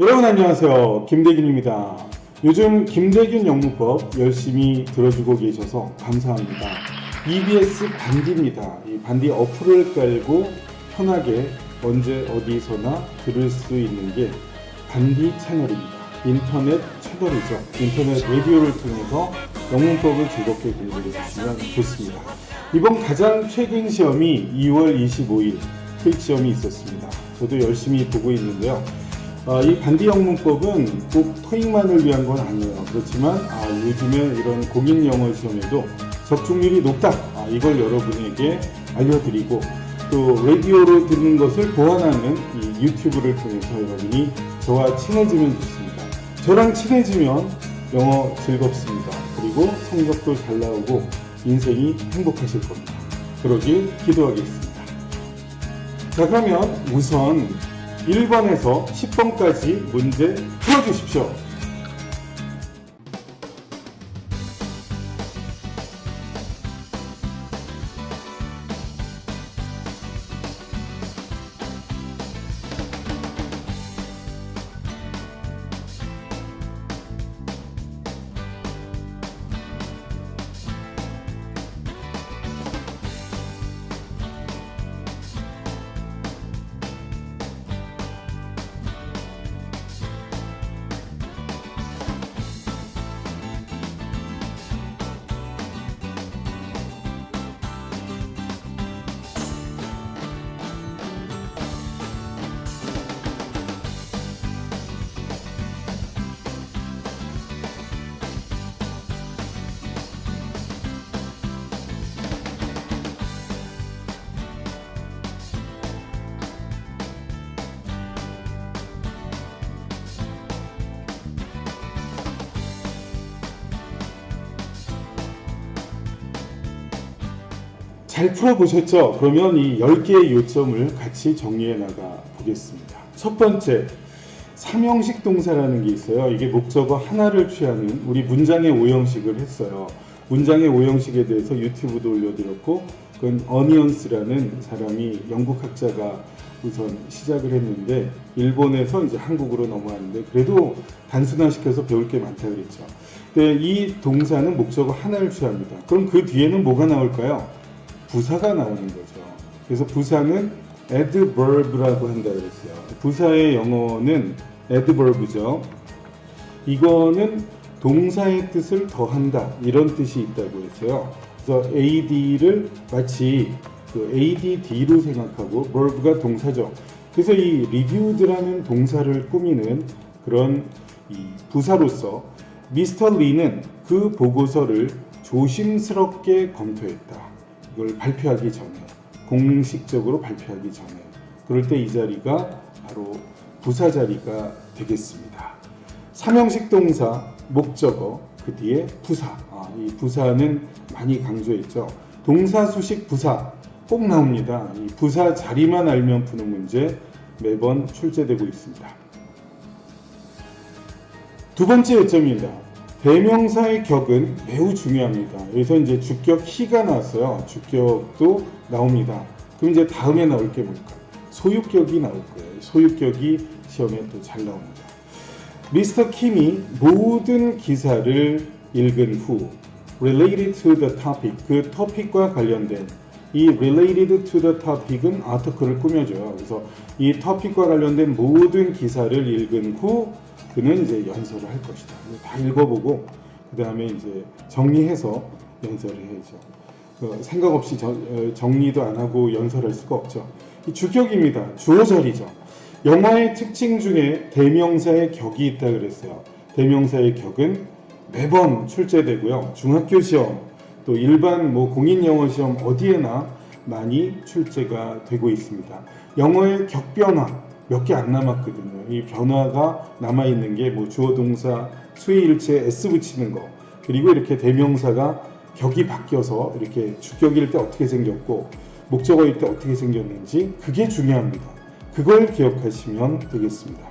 여러분 안녕하세요. 김대균입니다. 요즘 김대균 영문법 열심히 들어주고 계셔서 감사합니다. EBS 반디입니다. 이 반디 어플을 깔고 편하게 언제 어디서나 들을 수 있는 게 반디 채널입니다. 인터넷 채널이죠. 인터넷 라디오를 통해서 영문법을 즐겁게 공부해 주시면 좋습니다. 이번 가장 최근 시험이 2월 25일 토익 시험이 있었습니다. 저도 열심히 보고 있는데요. 아, 이 반디 영문법은 꼭 토익만을 위한 건 아니에요. 그렇지만 아, 요즘에 이런 공인 영어 시험에도 적중률이 높다. 아, 이걸 여러분에게 알려드리고 또 라디오로 듣는 것을 보완하는 이 유튜브를 통해서 여러분이 저와 친해지면 좋습니다. 저랑 친해지면 영어 즐겁습니다. 그리고 성적도 잘 나오고 인생이 행복하실 겁니다. 그러길 기도하겠습니다. 자 그러면 우선 1번에서 10번까지 문제 풀어주십시오. 잘 풀어보셨죠? 그러면 이 10개의 요점을 같이 정리해 나가 보겠습니다. 첫 번째, 삼형식 동사라는 게 있어요. 이게 목적어 하나를 취하는 우리 문장의 오형식을 했어요. 문장의 오형식에 대해서 유튜브도 올려드렸고, 그건 어니언스라는 사람이 영국 학자가 우선 시작을 했는데, 일본에서 이제 한국으로 넘어왔는데, 그래도 단순화시켜서 배울 게 많다 그랬죠. 근데 이 동사는 목적어 하나를 취합니다. 그럼 그 뒤에는 뭐가 나올까요? 부사가 나오는 거죠. 그래서 부사는 adverb라고 한다 그랬어요. 부사의 영어는 adverb죠. 이거는 동사의 뜻을 더한다 이런 뜻이 있다고 했어요. 그래서 ad를 마치 그 add로 생각하고 verb가 동사죠. 그래서 이 reviewed라는 동사를 꾸미는 그런 이 부사로서 미스터 리는 그 보고서를 조심스럽게 검토했다. 이걸 발표하기 전에 공식적으로 발표하기 전에 그럴 때 이 자리가 바로 부사 자리가 되겠습니다. 삼형식 동사 목적어 그 뒤에 부사 아, 이 부사는 많이 강조했죠. 동사 수식 부사 꼭 나옵니다. 이 부사 자리만 알면 푸는 문제 매번 출제되고 있습니다. 두 번째 요점입니다. 대명사의 격은 매우 중요합니다. 여기서 이제 주격 히가 나왔어요. 주격도 나옵니다. 그럼 이제 다음에 나올 게 뭘까? 소유격이 나올 거예요. 소유격이 시험에 또 잘 나옵니다. 미스터 킴이 모든 기사를 읽은 후 related to the topic 그 토픽과 관련된 이 related to the topic은 아티클을 꾸며줘요. 그래서 이 토픽과 관련된 모든 기사를 읽은 후 그는 이제 연설을 할 것이다. 다 읽어보고 그 다음에 이제 정리해서 연설을 해야죠. 그 생각 없이 저- 어, 정리도 안 하고 연설할 수가 없죠. 이 주격입니다. 주어 자리죠. 영어의 특징 중에 대명사의 격이 있다 그랬어요. 대명사의 격은 매번 출제되고요. 중학교 시험 또 일반 뭐 공인 영어 시험 어디에나 많이 출제가 되고 있습니다. 영어의 격 변화 몇 개 안 남았거든요. 이 변화가 남아 있는 게 뭐 주어 동사 수의 일체 s 붙이는 거 그리고 이렇게 대명사가 격이 바뀌어서 이렇게 주격일 때 어떻게 생겼고 목적어일 때 어떻게 생겼는지 그게 중요합니다. 그걸 기억하시면 되겠습니다.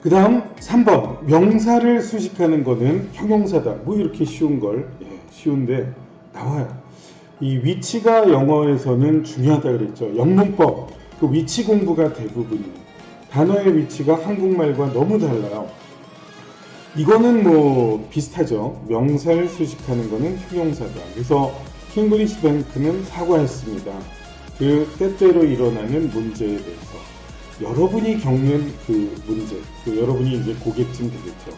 그 다음 3번 명사를 수식하는 거는 형용사다 뭐 이렇게 쉬운 걸 예, 쉬운데 나와요 이 위치가 영어에서는 중요하다 그랬죠. 영문법 그 위치 공부가 대부분이에요. 단어의 위치가 한국말과 너무 달라요. 이거는 뭐 비슷하죠. 명사를 수식하는 거는 형용사다. 그래서 킹글리시 뱅크는 사과했습니다. 그 때때로 일어나는 문제에 대해서 여러분이 겪는 그 문제, 그 여러분이 이제 고객쯤 되겠죠.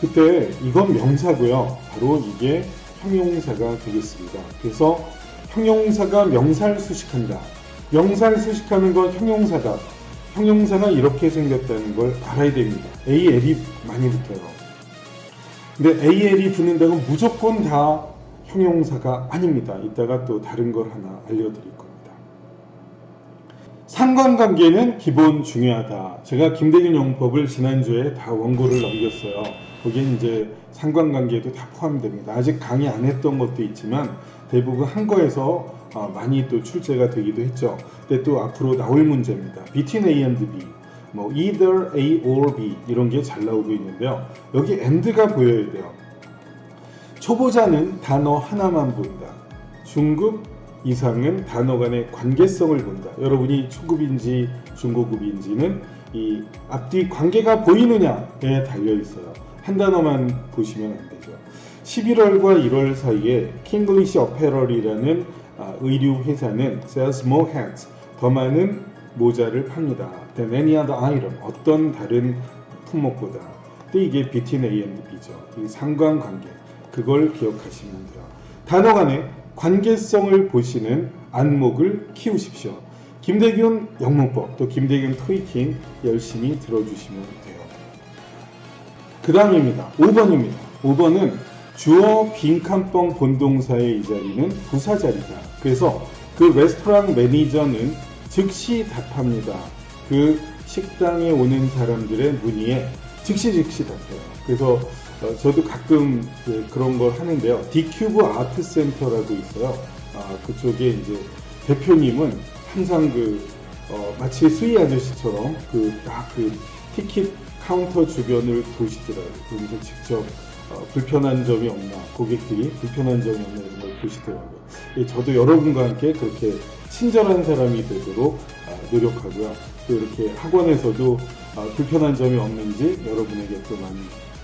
그때 이건 명사고요. 바로 이게 형용사가 되겠습니다. 그래서 형용사가 명사를 수식한다. 명사를 수식하는 건 형용사다. 형용사가 이렇게 생겼다는 걸 알아야 됩니다. AL이 많이 붙어요. 근데 AL이 붙는다고 무조건 다 형용사가 아닙니다. 이따가 또 다른 걸 하나 알려드릴 겁니다. 상관관계는 기본 중요하다. 제가 김대균 영법을 지난주에 다 원고를 넘겼어요. 거기에 이제 상관관계도 다 포함됩니다. 아직 강의 안 했던 것도 있지만 대부분 한 거에서 어, 많이 또 출제가 되기도 했죠. 근데 또 앞으로 나올 문제입니다. between A and B, 뭐 either A or B 이런 게 잘 나오고 있는데요. 여기 and가 보여야 돼요. 초보자는 단어 하나만 본다. 중급 이상은 단어 간의 관계성을 본다. 여러분이 초급인지 중고급인지는 이 앞뒤 관계가 보이느냐에 달려 있어요. 한 단어만 보시면 안 되죠. 11월과 1월 사이에 킹글리시 어페럴이라는 아, 의류 회사는 sells more hats 더 많은 모자를 팝니다. than any other item 어떤 다른 품목보다. 근데 이게 between A and B죠. 이 상관관계 그걸 기억하시면 돼요. 단어 간의 관계성을 보시는 안목을 키우십시오. 김대균 영문법 또 김대균 토익킹 열심히 들어주시면 돼요. 그 다음입니다. 5번입니다. 5번은 주어 빈칸뻥 본동사의 이 자리는 부사 자리다. 그래서 그 레스토랑 매니저는 즉시 답합니다. 그 식당에 오는 사람들의 문의에 즉시 즉시 답해요. 그래서 어, 저도 가끔 이제 그런 걸 하는데요. 디큐브 아트 센터라고 있어요. 아, 그쪽에 이제 대표님은 항상 그 어, 마치 수희 아저씨처럼 그 딱그 티켓 카운터 주변을 도시더라고요. 그러면서 직접 어, 불편한 점이 없나 고객들이 불편한 점이 없나 이런 걸 보시더라고요. 예, 저도 여러분과 함께 그렇게 친절한 사람이 되도록 아, 노력하고요. 또 이렇게 학원에서도 아, 불편한 점이 없는지 여러분에게 또 많이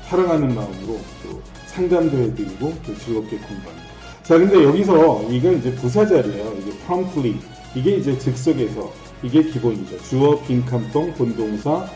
사랑하는 마음으로 또 상담도 해드리고 또 즐겁게 공부합니다. 자, 근데 여기서 이거 이제 부사자리예요. 이게 promptly 이게 이제 즉석에서 이게 기본이죠. 주어 빈칸뻥 본동사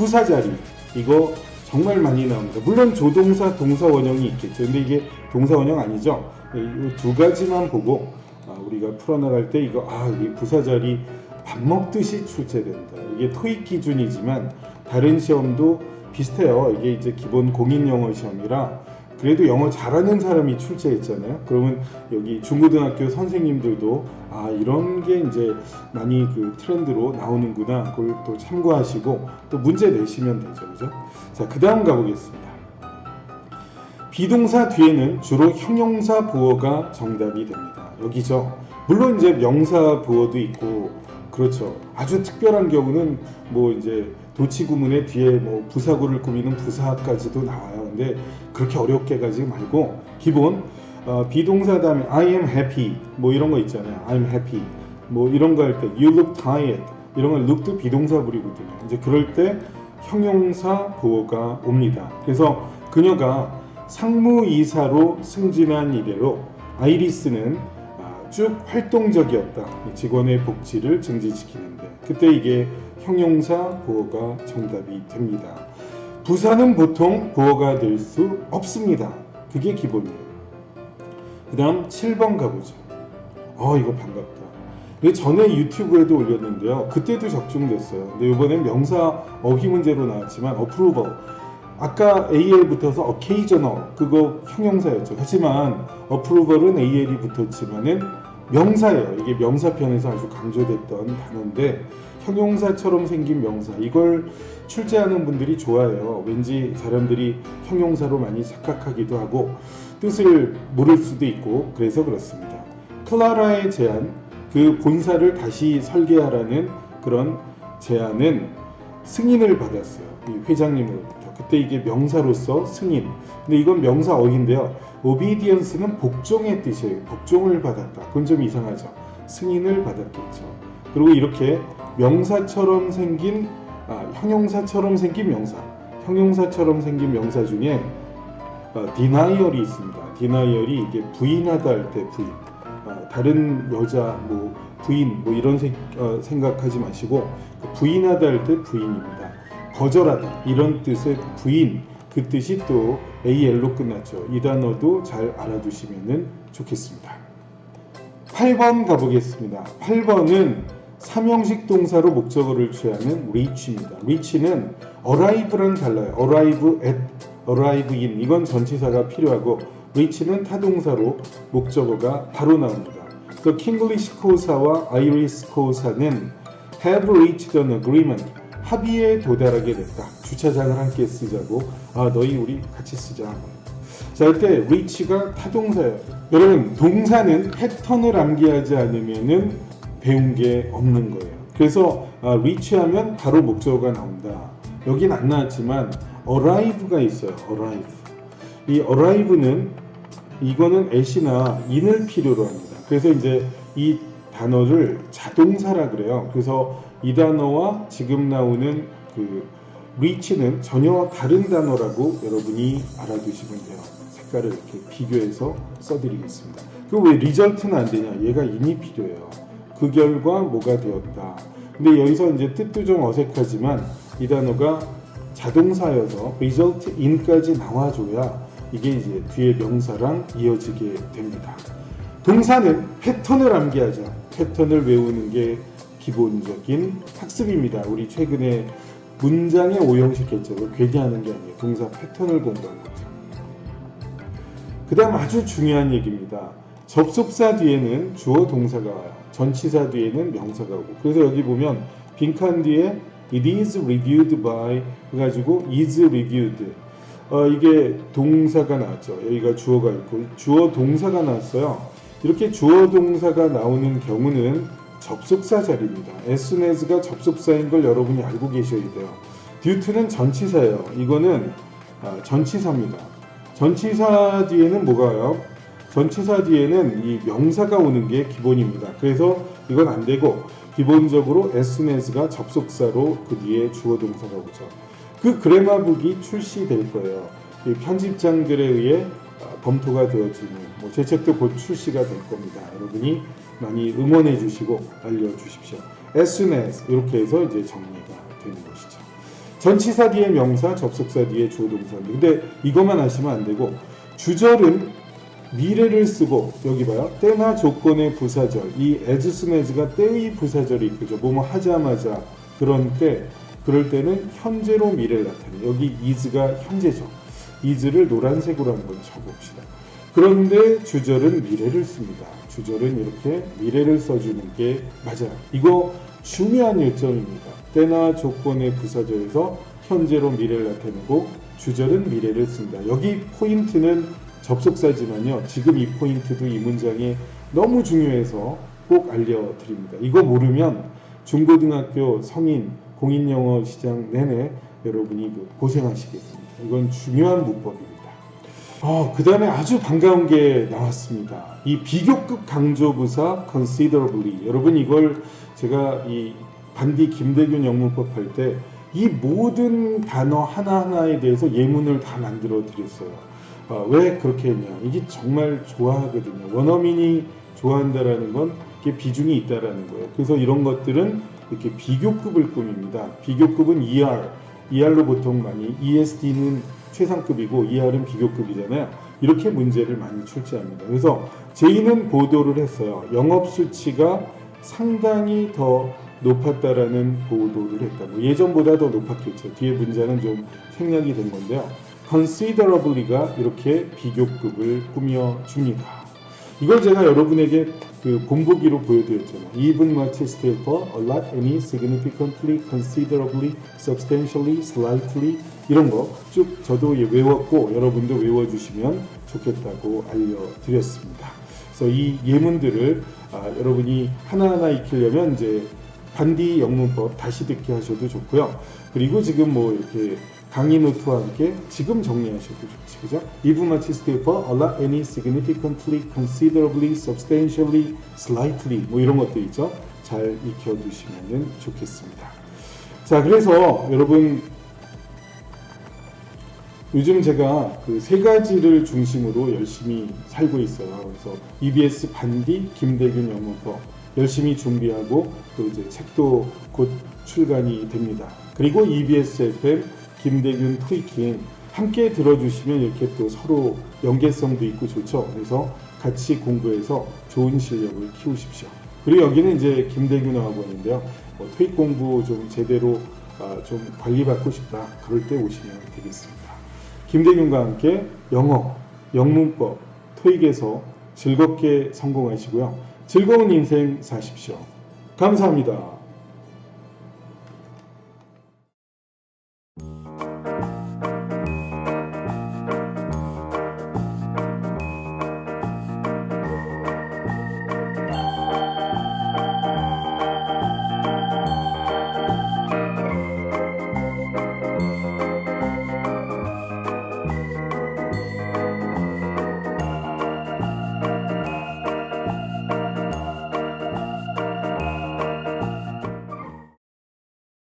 부사 자리 이거 정말 많이 나옵니다. 물론 조동사 동사 원형이 있겠죠. 근데 이게 동사 원형 아니죠. 이 두 가지만 보고 아, 우리가 풀어나갈 때 이거 아 이게 부사 자리 밥 먹듯이 출제된다. 이게 토익 기준이지만 다른 시험도 비슷해요. 이게 이제 기본 공인 영어 시험이라 그래도 영어 잘하는 사람이 출제했잖아요. 그러면 여기 중고등학교 선생님들도 아 이런 게 이제 많이 그 트렌드로 나오는구나. 그걸 또 참고하시고 또 문제 내시면 되죠, 그죠? 자, 그 다음 가보겠습니다. 비동사 뒤에는 주로 형용사 보어가 정답이 됩니다. 여기죠. 물론 이제 명사 보어도 있고 그렇죠. 아주 특별한 경우는 뭐 이제 도치구문의 뒤에 뭐 부사구를 꾸미는 부사까지도 나와요. 근데 그렇게 어렵게 가지 말고 기본 어, 비동사 다음에 I am happy 뭐 이런 거 있잖아요. I'm happy 뭐 이런 거 할 때 you look tired 이런 건 look도 비동사 부리거든요. 이제 그럴 때 형용사 보어가 옵니다. 그래서 그녀가 상무이사로 승진한 이래로 아이리스는 아, 쭉 활동적이었다. 직원의 복지를 증진시키는데 그때 이게 형용사 보어가 정답이 됩니다. 부사는 보통 보어가 될 수 없습니다. 그게 기본이에요. 그 다음 7번 가보죠. 어 이거 반갑다. 근데 전에 유튜브에도 올렸는데요. 그때도 적중됐어요. 근데 이번엔 명사 어휘 문제로 나왔지만 approval 아까 AL 붙어서 occasional 그거 형용사였죠. 하지만 approval은 AL이 붙었지만은 명사예요. 이게 명사편에서 아주 강조됐던 단어인데 형용사처럼 생긴 명사 이걸 출제하는 분들이 좋아해요. 왠지 사람들이 형용사로 많이 착각하기도 하고 뜻을 모를 수도 있고 그래서 그렇습니다. 클라라의 제안 그 본사를 다시 설계하라는 그런 제안은 승인을 받았어요. 이 회장님으로부터 그때 이게 명사로서 승인. 근데 이건 명사 어인데요. obedience는 복종의 뜻이에요. 복종을 받았다. 그건 좀 이상하죠. 승인을 받았겠죠. 그리고 이렇게 명사처럼 생긴 아, 형용사처럼 생긴 명사, 형용사처럼 생긴 명사 중에 어, denial이 있습니다. denial이 이게 부인하다 할 때 부인. 어, 다른 여자 뭐 부인 뭐 이런 생, 어, 생각하지 마시고 그 부인하다 할 때 부인입니다. 거절하다 이런 뜻의 부인 그 뜻이 또 AL로 끝났죠. 이 단어도 잘 알아두시면 좋겠습니다. 8번 가보겠습니다. 8번은 삼형식 동사로 목적어를 취하는 reach입니다. reach는 arrive랑 달라요. arrive at, arrive in 이건 전치사가 필요하고 reach는 타동사로 목적어가 바로 나옵니다. 그 킹글리시 코사와 아이리스 코사는 have reached an agreement 합의에 도달하게 됐다. 주차장을 함께 쓰자고 아 너희 우리 같이 쓰자. 자, 이때 reach가 타동사예요. 여러분, 동사는 패턴을 암기하지 않으면은 배운 게 없는 거예요. 그래서 아, reach하면 바로 목적어가 나온다. 여긴 안 나왔지만 arrive가 있어요. arrive. 이 arrive는 이거는 at이나 in을 필요로 합니다. 그래서 이제 이 단어를 자동사라 그래요. 그래서 이 단어와 지금 나오는 그 reach는 전혀 다른 단어라고 여러분이 알아두시면 돼요. 색깔을 이렇게 비교해서 써드리겠습니다. 그왜 result는 안 되냐? 얘가 in이 필요해요. 그 결과 뭐가 되었다. 근데 여기서 이제 뜻도 좀 어색하지만 이 단어가 자동사여서 result in까지 나와줘야 이게 이제 뒤에 명사랑 이어지게 됩니다. 동사는 패턴을 암기하자. 패턴을 외우는 게 기본적인 학습입니다. 우리 최근에 문장의 오형식 개척을 괜히 하는 게 아니에요. 동사 패턴을 공부하는 거죠. 그 다음 아주 중요한 얘기입니다. 접속사 뒤에는 주어 동사가 와요. 전치사 뒤에는 명사가 오고. 그래서 여기 보면 빈칸 뒤에 it is reviewed by 해가지고 is reviewed. 어, 이게 동사가 나왔죠. 여기가 주어가 있고 주어 동사가 나왔어요. 이렇게 주어 동사가 나오는 경우는 접속사 자리입니다. as soon as가 접속사인 걸 여러분이 알고 계셔야 돼요. due to는 전치사예요. 이거는 아, 전치사입니다. 전치사 뒤에는 뭐가 와요? 전치사 뒤에는 이 명사가 오는 게 기본입니다. 그래서 이건 안 되고 기본적으로 as가 접속사로 그 뒤에 주어 동사가 오죠. 그 그래마북이 출시될 거예요. 이 편집장들에 의해 아, 검토가 되어지는 뭐 제 책도 곧 출시가 될 겁니다. 여러분이 많이 응원해 주시고 알려 주십시오. as 이렇게 해서 이제 정리가 되는 것이죠. 전치사 뒤에 명사, 접속사 뒤에 주어 동사입니다. 근데 이것만 하시면 안 되고 주절은 미래를 쓰고 여기 봐요. 때나 조건의 부사절. 이 as가 때의 부사절이 있죠. 뭐뭐 하자마자 그런 때 그럴 때는 현재로 미래를 나타내. 여기 is가 현재죠. is를 노란색으로 한번 적어봅시다. 그런데 주절은 미래를 씁니다. 주절은 이렇게 미래를 써주는 게 맞아요. 이거 중요한 요점입니다. 때나 조건의 부사절에서 현재로 미래를 나타내고 주절은 미래를 씁니다. 여기 포인트는 접속사지만요. 지금 이 포인트도 이 문장에 너무 중요해서 꼭 알려드립니다. 이거 모르면 중고등학교 성인 공인영어 시장 내내 여러분이 그 고생하시게 됩니다. 이건 중요한 문법입니다. 어, 그 다음에 아주 반가운 게 나왔습니다. 이 비교급 강조부사 considerably. 여러분 이걸 제가 이 반디 김대균 영문법 할 때 이 모든 단어 하나하나에 대해서 예문을 다 만들어 드렸어요. 어, 왜 그렇게 했냐. 이게 정말 좋아하거든요. 원어민이 좋아한다라는 건 이게 비중이 있다라는 거예요. 그래서 이런 것들은 이렇게 비교급을 꾸밉니다. 비교급은 ER, ER로 보통 많이 ESD는 최상급이고 ER은 비교급이잖아요. 이렇게 문제를 많이 출제합니다. 그래서 제이는 보도를 했어요. 영업 수치가 상당히 더 높았다라는 보도를 했다. 뭐 예전보다 더 높았겠죠. 뒤에 문장은 좀 생략이 된 건데요. Considerably가 이렇게 비교급을 꾸며 줍니다. 이걸 제가 여러분에게 그 본보기로 보여드렸잖아요. Even much, still for, a lot, any, significantly, considerably, substantially, slightly 이런 거 쭉 저도 예, 외웠고 여러분도 외워주시면 좋겠다고 알려드렸습니다. 그래서 이 예문들을 아, 여러분이 하나하나 익히려면 이제 반디 영문법 다시 듣기 하셔도 좋고요. 그리고 지금 뭐 이렇게 강의 노트와 함께 지금 정리하셔도 좋지, 그죠? If much is differ, allow any significantly, considerably, substantially, slightly 뭐 이런 것도 있죠. 잘 익혀두시면 좋겠습니다. 자, 그래서 여러분 요즘 제가 그 세 가지를 중심으로 열심히 살고 있어요. 그래서 EBS 반디 김대균 영문법 열심히 준비하고 또 이제 책도 곧 출간이 됩니다. 그리고 EBS FM 김대균 토이킹 함께 들어주시면 이렇게 또 서로 연계성도 있고 좋죠. 그래서 같이 공부해서 좋은 실력을 키우십시오. 그리고 여기는 이제 김대균 학원인데요. 뭐 토익 공부 좀 제대로 아, 좀 관리받고 싶다. 그럴 때 오시면 되겠습니다. 김대균과 함께 영어, 영문법, 토익에서 즐겁게 성공하시고요. 즐거운 인생 사십시오. 감사합니다.